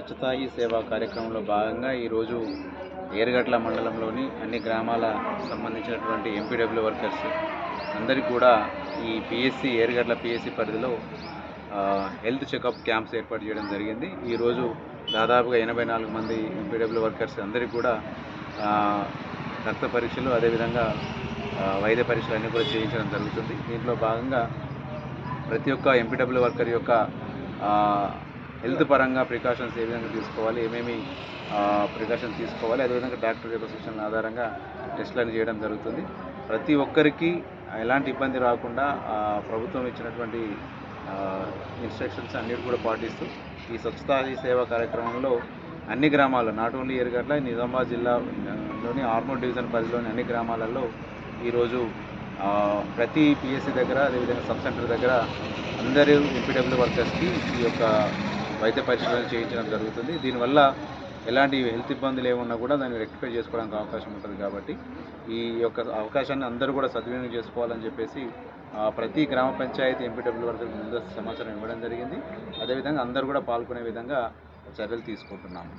స్వస్థాయి సేవా కార్యక్రమంలో భాగంగా ఈరోజు ఏరుగట్ల మండలంలోని అన్ని గ్రామాల సంబంధించినటువంటి ఎంపీడబ్ల్యూ వర్కర్స్ అందరికీ కూడా ఈ పిఎస్సి ఏరుగట్ల పిఎస్సి పరిధిలో హెల్త్ చెకప్ క్యాంప్స్ ఏర్పాటు చేయడం జరిగింది. ఈరోజు దాదాపుగా ఎనభై నాలుగు మంది ఎంపీడబ్ల్యూ వర్కర్స్ అందరికీ కూడా రక్త పరీక్షలు అదేవిధంగా వైద్య పరీక్షలు అన్నీ కూడా చేయించడం జరుగుతుంది. దీంట్లో భాగంగా ప్రతి ఒక్క ఎంపీడబ్ల్యూ వర్కర్ యొక్క హెల్త్ పరంగా ప్రికాషన్స్ ఏ విధంగా తీసుకోవాలి ఏమేమి ప్రికాషన్స్ తీసుకోవాలి అదేవిధంగా డాక్టర్ యొక్క సూచనల ఆధారంగా టెస్టులను చేయడం జరుగుతుంది. ప్రతి ఒక్కరికి ఎలాంటి ఇబ్బంది రాకుండా ప్రభుత్వం ఇచ్చినటువంటి ఇన్స్ట్రక్షన్స్ అన్నిటి కూడా పాటిస్తూ ఈ స్వచ్ఛతా హీ సేవా కార్యక్రమంలో అన్ని గ్రామాల్లో నాట్ ఓన్లీ ఎరుగట్ల నిజామాబాద్ జిల్లాలోని ఆర్మూర్ డివిజన్ పరిధిలోని అన్ని గ్రామాలలో ఈరోజు ప్రతి పిఎస్సి దగ్గర అదేవిధంగా సబ్ సెంటర్ దగ్గర అందరూ ఎంపీడబ్ల్యూ వర్కర్స్కి ఈ యొక్క వైద్య పరిశీలన చేయించడం జరుగుతుంది. దీనివల్ల ఎలాంటి హెల్త్ ఇబ్బందులు ఏమున్నా కూడా దాన్ని రెక్టిఫై చేసుకోవడానికి అవకాశం ఉంటుంది కాబట్టి ఈ యొక్క అవకాశాన్ని అందరూ కూడా సద్వినియోగం చేసుకోవాలని చెప్పేసి ప్రతి గ్రామ పంచాయతీ ఎంపీడబ్ల్యూ వరకు ముందస్తు సమాచారం ఇవ్వడం జరిగింది. అదేవిధంగా అందరూ కూడా పాల్గొనే విధంగా చర్యలు తీసుకుంటున్నాము.